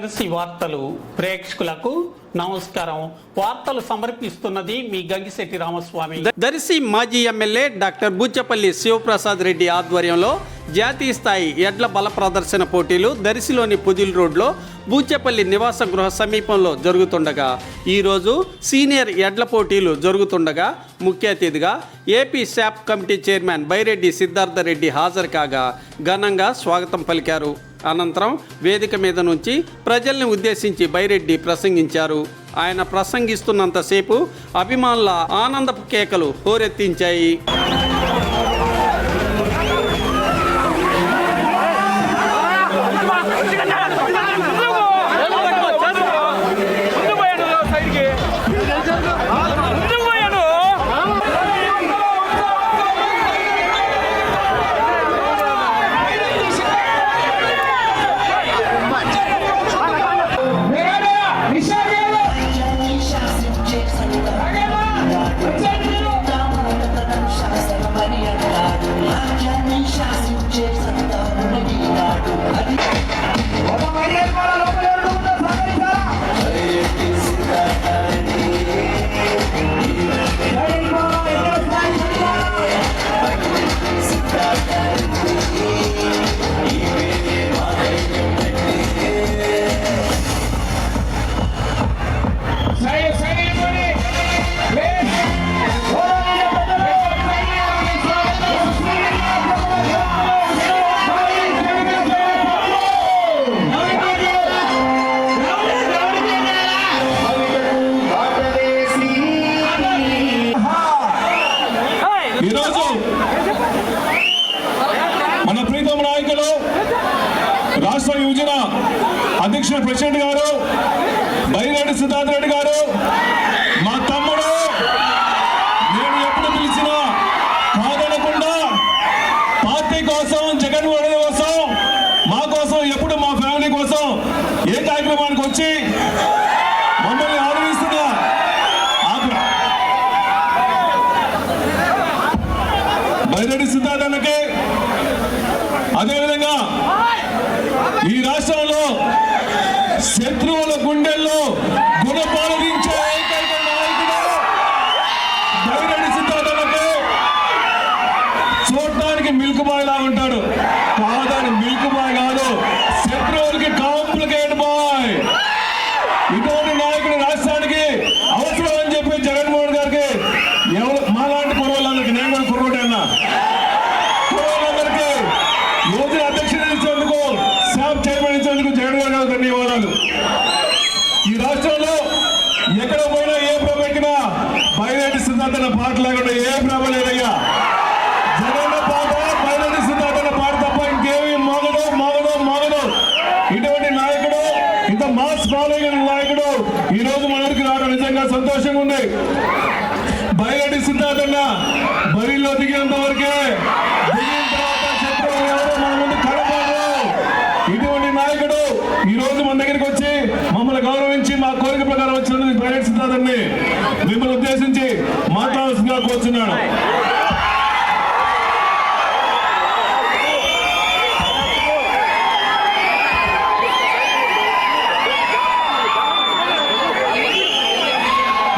దర్శి వార్తలు ప్రేక్షకులకు నమస్కారం. వార్తలు సమర్పిస్తున్నది మీ గంగిశెట్టి రామస్వామి. దర్శి మాజీ ఎమ్మెల్యే డాక్టర్ బుచ్చపల్లి శివప్రసాద్ రెడ్డి ఆధ్వర్యంలో జాతీయ స్థాయి ఎడ్ల బల ప్రదర్శన పోటీలు దర్శిలోని పుదిల్ రోడ్లో బూచెపల్లి నివాస గృహ సమీపంలో జరుగుతుండగా. ఈరోజు సీనియర్ ఎడ్ల పోటీలు జరుగుతుండగా ముఖ్య అతిథిగా AP SAAP committee chairman Byreddy Siddhartha Reddy హాజరు కాగా ఘనంగా స్వాగతం పలికారు. అనంతరం వేదిక మీద నుంచి ప్రజల్ని ఉద్దేశించి బైరెడ్డి ప్రసంగించారు. ఆయన ప్రసంగిస్తున్నంతసేపు అభిమానుల ఆనందపు కేకలు హోరెత్తించాయి. అధ్యక్షుడు ప్రెసిడెంట్ గారు బైరెడ్డి సిద్ధార్థ రెడ్డి గారు మా తమ్ముడు నేను ఎప్పుడు పిలిచినా కాదనకుండా పార్టీ కోసం జగన్మోహన్ రెడ్డి కోసం మా కోసం ఎప్పుడు మా ఫ్యామిలీ కోసం ఏ కార్యక్రమానికి వచ్చి మమ్మల్ని ఆదరిస్తున్న ఆ- బైరెడ్డి సిద్ధార్థ అన్నకి అదేవిధంగా ఈ రాష్ట్రంలో శత్రువుల గుండెల్లో గుణపాలని ఏకైక నాయకుడు బైరెడ్డి సిద్ధార్థకి చూడటానికి మిల్క్ బాయ్ లా ఉంటాడు కాదని మిల్క్ బాయ్ కాదు శత్రువులకి కాంప్లికేట్ బాయ్ ఇటువంటి నాయకుడు రాష్ట్రానికి అవసరం అని చెప్పి జగన్మోహన్ గారికి ఎవరు మాలాంటి కుర్రోళ్ళందరికీ నేను కూడా కుర్రోటే అన్నా కుర్రోళ్ళందరికీ యువజన అధ్యక్షుడు ఇచ్చేందుకు శాప్ చైర్మన్ ఇచ్చేందుకు జగన్ గారు ధన్యవాదాలు ఈ రాష్ట్రంలో ఎక్కడ పోయినా ఏ ప్రభ ఎక్కినా బయలుదేరి సిద్ధాంతన పాట లేకుండా ఏ ప్రభ లేదయ్యా ప్రకారం పేరెంట్స్ కాదండి మిమ్మల్ని ఉద్దేశించి మాట్లాడాల్సిందిగా కోరుచున్నాను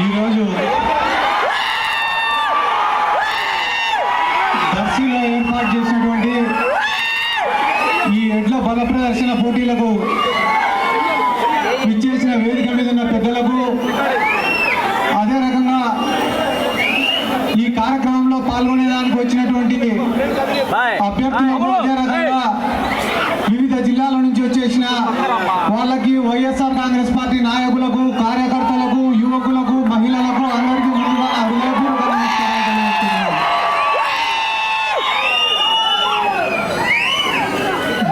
ఈరోజు దర్శిలో ఏర్పాటు చేసినటువంటి ఈ ఎడ్ల బల ప్రదర్శన పోటీలకు ఇచ్చేసిన వేదిక మీద ఉన్న పెద్దలకు అదే రకంగా ఈ కార్యక్రమంలో పాల్గొనేదానికి వచ్చినటువంటి అభ్యర్థులకు అదే రకంగా వివిధ జిల్లాల నుంచి వచ్చేసిన వాళ్ళకి వైఎస్ఆర్ కాంగ్రెస్ పార్టీ నాయకులకు కార్యకర్తలకు యువకులకు మహిళలకు అందరికీ ముందుగా.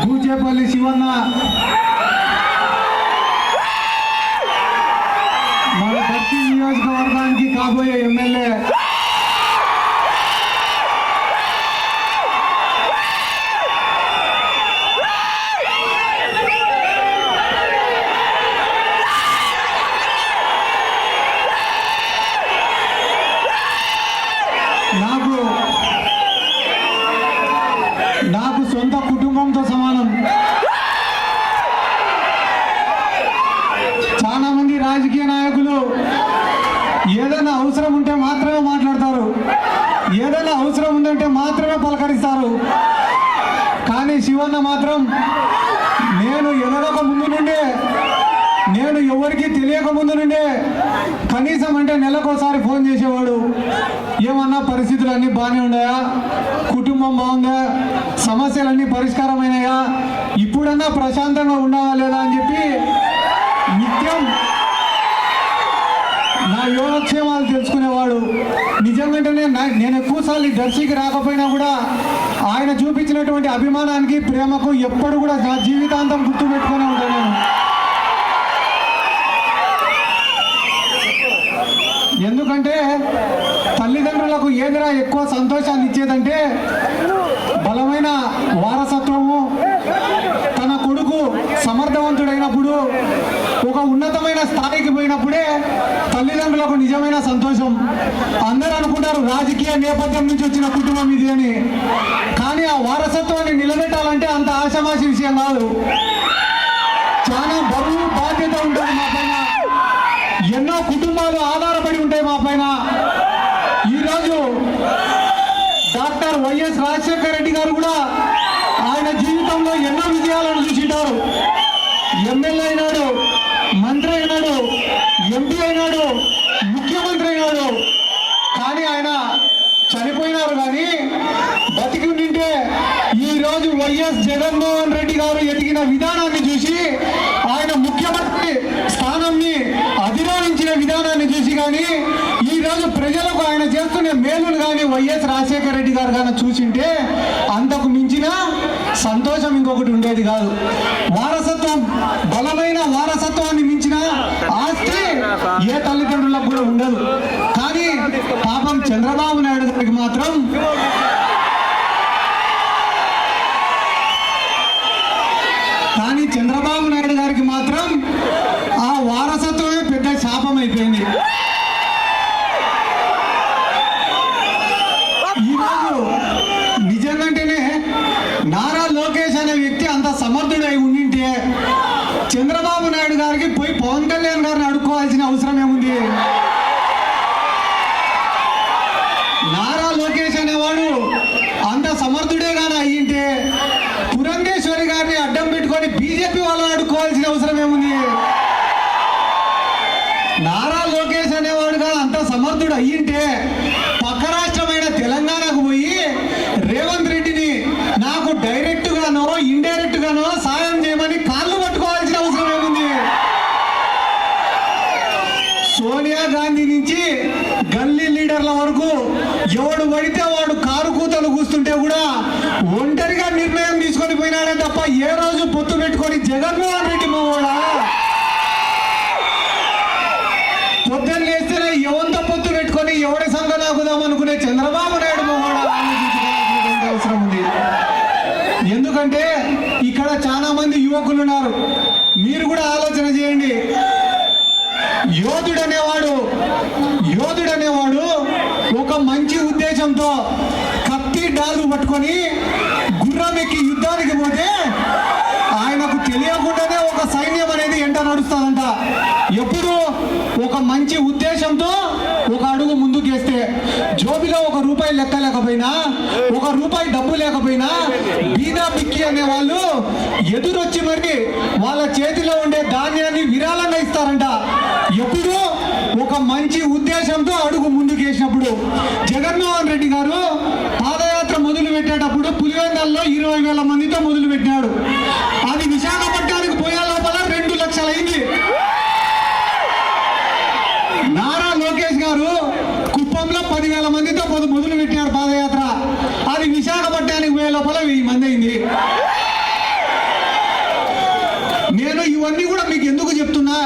బూచేపల్లి శివన్న. మన దర్శి నియోజకవర్గానికి కాబోయే ఎమ్మెల్యే ఏదైనా అవసరం ఉందంటే మాత్రమే పలకరిస్తారు. కానీ శివన్న మాత్రం నేను ఎదగక ముందు నుండే నేను ఎవరికి తెలియక ముందు నుండే కనీసం అంటే నెలకోసారి ఫోన్ చేసేవాడు. ఏమన్నా పరిస్థితులు అన్నీ బాగానే ఉన్నాయా? కుటుంబం బాగుందా? సమస్యలన్నీ పరిష్కారమైనాయా? ఇప్పుడన్నా ప్రశాంతంగా ఉండవా లేదా అని చెప్పి నిత్యం నా యోగక్షేమాలు తెలుసుకునేవాడు. నిజంగానే నా- నేను ఎక్కువసార్లు దర్శికి రాకపోయినా కూడా ఆయన చూపించినటువంటి అభిమానానికి ప్రేమకు ఎప్పుడు కూడా నా జీవితాంతం గుర్తుపెట్టుకునే ఉంటాను నేను. ఎందుకంటే తల్లిదండ్రులకు ఏదిరా ఎక్కువ సంతోషాన్ని ఇచ్చేదంటే బలమైన వారసత్వము తన కొడుకు సమర్థవంతుడైనప్పుడు ఒక ఉన్నతమైన స్థాయికి పోయినప్పుడే తల్లిదండ్రులకు నిజమైన సంతోషం. అందరూ అనుకుంటారు రాజకీయ నేపథ్యం నుంచి వచ్చిన కుటుంబం ఇది అని. కానీ ఆ వారసత్వాన్ని నిలబెట్టాలంటే అంత ఆషమాషి విషయం కాదు. చాలా బరువు బాధ్యత ఉంటుంది మా పైన. ఎన్నో కుటుంబాలు ఆధారపడి ఉంటాయి మా పైన. ఈరోజు డాక్టర్ వైఎస్ రాజశేఖర రెడ్డి గారు కూడా ఆయన జీవితంలో ఎన్నో విజయాలను చూసింటారు. ఎమ్మెల్యే అయినాడు. మంత్రి అయినాడు ఎంపీ అయినాడు ముఖ్యమంత్రి అయినాడు. కానీ ఆయన చనిపోయినారు కానీ బతికి ఉండింటే ఈరోజు వైఎస్ జగన్మోహన్ రెడ్డి గారు ఎదిగిన విధానాన్ని చూసి ఆయన ముఖ్యమంత్రి స్థానాన్ని అధిరోహించిన విధానాన్ని చూసి కానీ ప్రజలకు ఆయన చేస్తున్న మేలును కానీ వైఎస్ రాజశేఖర రెడ్డి గారు కానీ చూసింటే అంతకు మించిన సంతోషం ఇంకొకటి ఉండేది కాదు. వారసత్వం బలమైన వారసత్వాన్ని మించిన ఆస్తి ఏ తల్లిదండ్రులకు కూడా ఉండదు. కానీ పాపం చంద్రబాబు నాయుడు గారికి మాత్రం కానీ చంద్రబాబు నాయుడు గారికి మాత్రం ఆ వారసత్వమే పెద్ద శాపం అయిపోయింది ఈరోజు నిజంగానే నారా లోకేష్ అనే వ్యక్తి అంత సమర్థుడై ఉండింటే చంద్రబాబు నాయుడు గారికి పోయి పవన్ కళ్యాణ్ గారిని అడుక్కోవాల్సిన అవసరం ఏముంది నారా లోకేష్ అనేవాడు అంత సమర్థుడే కానీ అయ్యింటే పురంధేశ్వరి గారిని అడ్డం పెట్టుకొని బీజేపీ వాళ్ళని ఆడుకోవాల్సిన అవసరం Jagatwani. నడుస్తుందంట ఎప్పుడు ఒక మంచి ఉద్దేశంతో ఒక అడుగు ముందుకేస్తే జోబిలో ఒక రూపాయి లెక్క లేకపోయినా ఒక రూపాయి డబ్బు లేకపోయినా బీదా బిక్కి అనే వాళ్ళు ఎదురొచ్చి మరి వాళ్ళ చేతిలో ఉండే ధాన్యాన్ని విరాళంగా ఇస్తారంట. ఎప్పుడు ఒక మంచి ఉద్దేశంతో అడుగు ముందుకేసినప్పుడు జగన్మోహన్ రెడ్డి గారు పాదయాత్ర మొదలు పెట్టేటప్పుడు పులివెందల్లో ఇరవై వేల మందితో మొదలు పెట్టినాడు అది విశాఖపట్నానికి పోయే లోపల రెండు లక్షలు అయింది నారా లోకేష్ గారు కుప్పంలో పదివేల మందితో మొద- మొదలు పెట్టినాడు పాదయాత్ర అది విశాఖపట్నానికి పోయే లోపల వెయ్యి మంది అయింది నేను ఇవన్నీ కూడా మీకు ఎందుకు చెప్తున్నా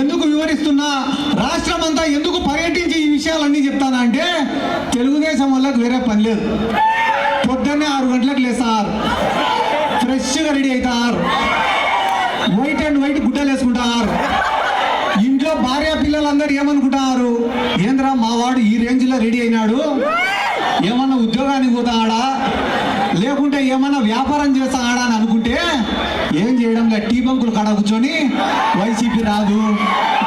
ఎందుకు వివరిస్తున్నా రాష్ట్రం అంతా ఎందుకు పర్యటించి ఈ విషయాలన్నీ చెప్తానా అంటే తెలుగుదేశం వాళ్ళకి వేరే పని లేదు పొద్దున్నే ఆరు గంటలకు లేస్తారు ఫ్రెష్గా రెడీ అవుతారు వైట్ అండ్ వైట్ గుడ్డలు వేసుకుంటారు ఇంట్లో భార్య పిల్లలందరూ ఏమనుకుంటారు ఏంద్రా మా వాడు ఈ రేంజ్లో రెడీ అయినాడు? ఏమన్నా ఉద్యోగానికి పోతాడా లేకుంటే ఏమన్నా వ్యాపారం చేస్తాడా అని అనుకుంటే ఏం చేయడం టీ బంకులు కాడ కూర్చొని వైసీపీ రాదు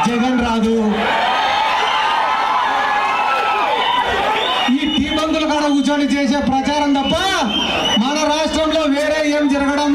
జగన్ రాదు ఈ టీ బంకుల కాడ కూర్చొని చేసే ప్రచారం తప్ప మన రాష్ట్రంలో వేరే ఏం జరగడం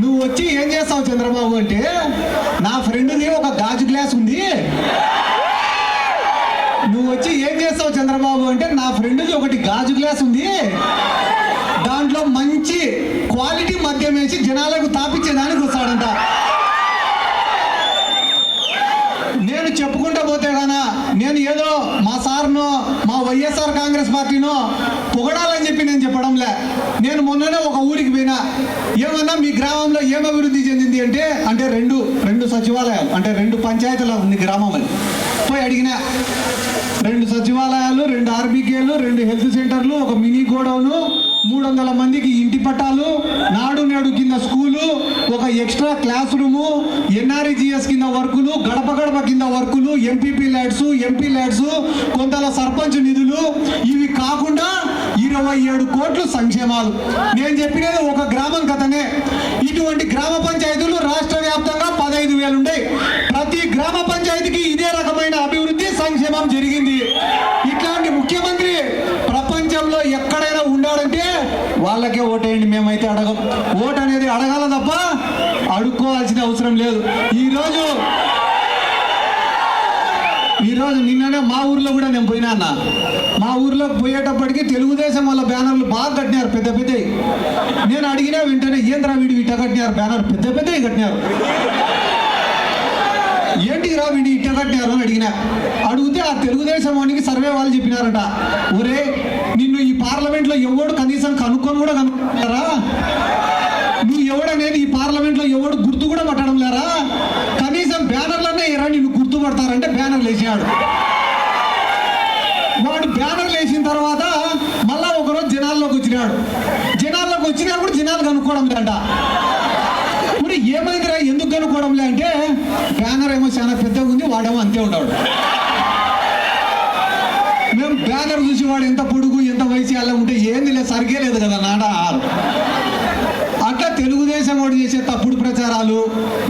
నువ్వు వచ్చి ఏం చేస్తావు చంద్రబాబు అంటే నా ఫ్రెండ్ది ఒక గాజు గ్లాస్ ఉంది నువ్వు వచ్చి ఏం చేస్తావు చంద్రబాబు అంటే నా ఫ్రెండ్ది ఒకటి గాజు గ్లాస్ ఉంది దాంట్లో మంచి క్వాలిటీ మద్యం వేసి జనాలకు తాపించేదానికి వస్తాడంట. నేను చెప్పుకుంటా పోతే గానా నేను ఏదో మా సార్నో మా వైఎస్ఆర్ కాంగ్రెస్ పార్టీనో పొగడాలని చెప్పి నేను చెప్పడంలే. నేను మొన్ననే ఒక ఊరికి పోయినా. ఏమన్నా మీ గ్రామంలో ఏం అభివృద్ధి చెందింది అంటే అంటే రెండు రెండు సచివాలయాలు అంటే రెండు పంచాయతీలు ఉంది గ్రామం అని పోయి అడిగినా రెండు సచివాలయాలు రెండు ఆర్బీకేలు రెండు హెల్త్ సెంటర్లు ఒక మినీ గోడౌను మూడు వందల మందికి ఇంటి పట్టాలు నాడు నేడు కింద స్కూలు ఒక ఎక్స్ట్రా క్లాస్ రూము ఎన్ఆర్ఈజిఎస్ కింద వర్కులు గడప గడప కింద వర్కులు ఎంపీపీ ల్యాడ్స్ ఎంపీ ల్యాడ్స్ కొంతల సర్పంచ్ నిధులు. ఇవి కాకుండా ఇరవై ఏడు కోట్లు సంక్షేమాలు. నేను చెప్పినది ఒక గ్రామం కథనే. ఇటువంటి గ్రామ పంచాయతీలు రాష్ట్ర వ్యాప్తంగా పదహైదు వేలు ప్రతి గ్రామ పంచాయతీకి ఇదే రకమైన అభివృద్ధి సంక్షేమం జరిగింది. ఇట్లాంటి ముఖ్యమంత్రి ప్రపంచంలో ఎక్కడైనా ఉన్నాడంటే వాళ్ళకే ఓటేయండి మేమైతే అడగం. ఓటు అనేది అడగాల తప్ప అడుక్కోవాల్సిన అవసరం లేదు. ఈరోజు ఈరోజు నిన్ననే మా ఊర్లో కూడా నేను పోయినా అన్న. మా ఊర్లోకి పోయేటప్పటికి తెలుగుదేశం వాళ్ళ బ్యానర్లు బాగా కట్టినారు పెద్ద పెద్దవి. నేను అడిగినా వెంటనే ఏంద్రా వీడి ఇట్ట కట్టినారు బ్యానర్ పెద్ద పెద్దవి కట్టినారు? ఏంటి రా వీడి ఇట్ట కట్టినారు? అని అడిగినా. అడిగితే ఆ తెలుగుదేశం వానికి సర్వే వాళ్ళు చెప్పినారట. ఒరే నిన్ను ఈ పార్లమెంట్లో ఎవడు కనీసం కనుక్కొని కూడా కనుక్కుంటారా నువ్వు ఎవడనేది ఈ పార్లమెంట్లో ఎవడు గుర్తు కూడా పట్టడం లేరా? కనీసం బ్యానర్లనే ఎరా నిన్ను గుర్తుపడతారంటే బ్యానర్లు వేసాడు వాడు బ్యానర్లు వేసిన తర్వాత మళ్ళా ఒకరోజు జనాల్లోకి వచ్చినాడు. జనాల్లోకి వచ్చినా కూడా జనాలు కనుక్కోవడం లేదంట. ఇప్పుడు ఏమైందిరా? ఎందుకు కనుక్కోవడం అంటే బ్యానర్ ఏమో చాలా పెద్దగా ఉంది వాడేమో అంతే ఉన్నాడు మేము బ్యానర్ చూసి వాడు ఎంత పొడు ఎంత అలా ఉంటే ఏంది లేదు సరిగే లేదు కదా నాట అట్లా తెలుగుదేశం వాడు చేసే తప్పుడు ప్రచారాలు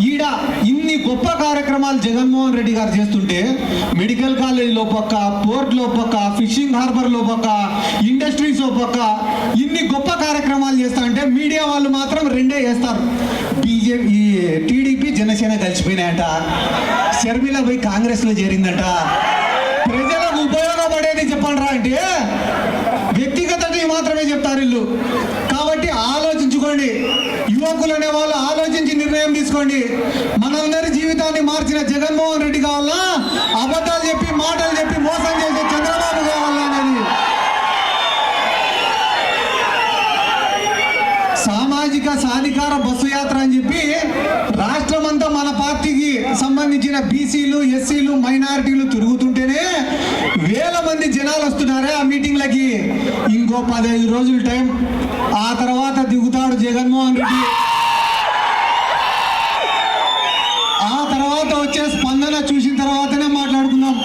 ఈడ ఇన్ని గొప్ప కార్యక్రమాలు జగన్మోహన్ రెడ్డి గారు చేస్తుంటే మెడికల్ కాలేజీలో పక్క పోర్ట్లో పక్క ఫిషింగ్ హార్బర్లో పక్క ఇండస్ట్రీస్ పక్క ఇన్ని గొప్ప కార్యక్రమాలు చేస్తా అంటే మీడియా వాళ్ళు మాత్రం రెండే చేస్తారు. బీజేపీ టీడీపీ జనసేన కలిసిపోయినాయంట. షర్మిల పోయి కాంగ్రెస్లో చేరిందంట. ప్రజలకు ఉపయోగపడేది చెప్పండి రా అంటే మాత్రమే చెప్తారు ఇల్లు కాబట్టి ఆలోచించుకోండి. యువకులు అనే వాళ్ళు ఆలోచించి నిర్ణయం తీసుకోండి. మనందరి జీవితాన్ని మార్చిన జగన్మోహన్ రెడ్డి కావాలా? అబద్ధాలు చెప్పి మాటలు చెప్పి మోసం చేసే చంద్రబాబు కావాలా అనేది? సామాజిక సాధికార బస్సు యాత్ర అని చెప్పి రాష్ట్రమంతా మన పార్టీకి సంబంధించిన బీసీలు ఎస్సీలు మైనారిటీలు తిరుగుతుంటేనే వేల మంది జనాలు వస్తున్నారే ఆ మీటింగ్లకి ఇంకో పదహైదు రోజులు టైం ఆ తర్వాత దిగుతాడు జగన్మోహన్ రెడ్డి. ఆ తర్వాత వచ్చే స్పందన చూసిన తర్వాతనే మాట్లాడుకుందాం.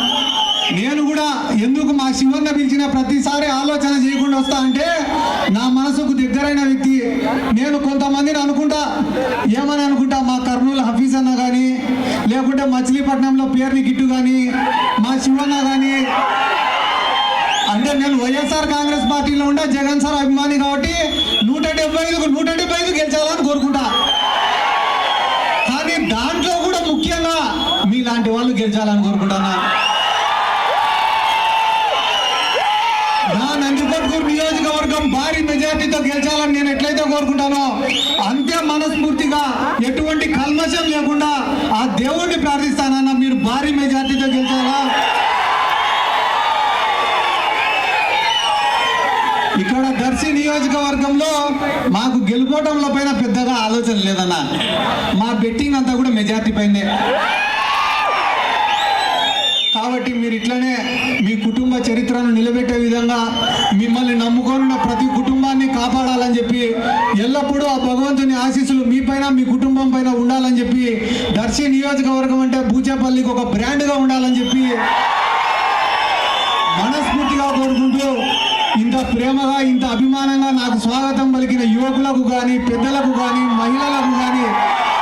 నేను కూడా ఎందుకు మా శివన్న పిలిచిన ప్రతిసారి ఆలోచన చేయకుండా వస్తా అంటే నా మనసుకు దగ్గరైన వ్యక్తి. నేను కొంతమందిని అనుకుంటా. ఏమని అనుకుంటా? మా కర్నూలు హఫీజ్ అన్న కానీ లేకుంటే మచిలీపట్నంలో పేర్ని గిట్టు కానీ మా శివన్న కానీ అంటే నేను వైఎస్ఆర్ కాంగ్రెస్ పార్టీలో ఉండే జగన్ సార్ అభిమాని కాబట్టి నూట డెబ్బై ఐదుకు నూట డెబ్బై ఐదు గెలిచాలని కోరుకుంటా. కానీ దాంట్లో కూడా ముఖ్యంగా మీలాంటి వాళ్ళు గెలిచాలని కోరుకుంటున్నా నా నందికొట్కూరు నియోజకవర్గం భారీ మెజార్టీతో గెలిచాలని నేను ఎట్లయితే కోరుకుంటానో అంతే మనస్ఫూర్తిగా ఎటువంటి కల్మషం లేకుండా ఆ దేవుడిని ప్రార్థిస్తానన్న మీరు భారీ మెజార్టీతో గెలిచారా ఇక్కడ దర్శి నియోజకవర్గంలో మాకు పైన పెద్దగా ఆలోచన లేదన్న. మా బెట్టింగ్ అంతా కూడా మెజార్టీ పైనే. కాబట్టి మీరు ఇట్లనే మీ కుటుంబ చరిత్రను నిలబెట్టే విధంగా మిమ్మల్ని నమ్ముకొని ప్రతి కుటుంబాన్ని కాపాడాలని చెప్పి ఎల్లప్పుడూ ఆ భగవంతుని ఆశీస్సులు మీ పైన మీ కుటుంబం పైన ఉండాలని చెప్పి దర్శి నియోజకవర్గం అంటే బూచేపల్లికి ఒక బ్రాండ్గా ఉండాలని చెప్పి మనస్ఫూర్తిగా కోరుకుంటూ ఇంత ప్రేమగా ఇంత అభిమానంగా నాకు స్వాగతం పలికిన యువకులకు కానీ పెద్దలకు కానీ మహిళలకు కానీ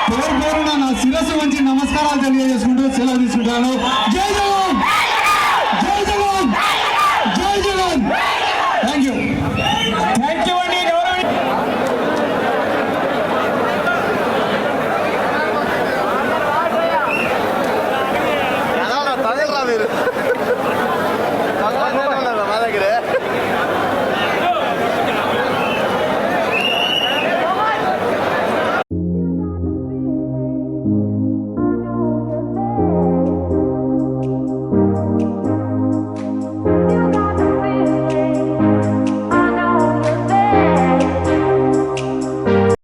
పేరు పేరున నా శిరస్సు మంచి నమస్కారాలు తెలియజేసుకుంటూ సెలవు తీసుకుంటాను జై జగన్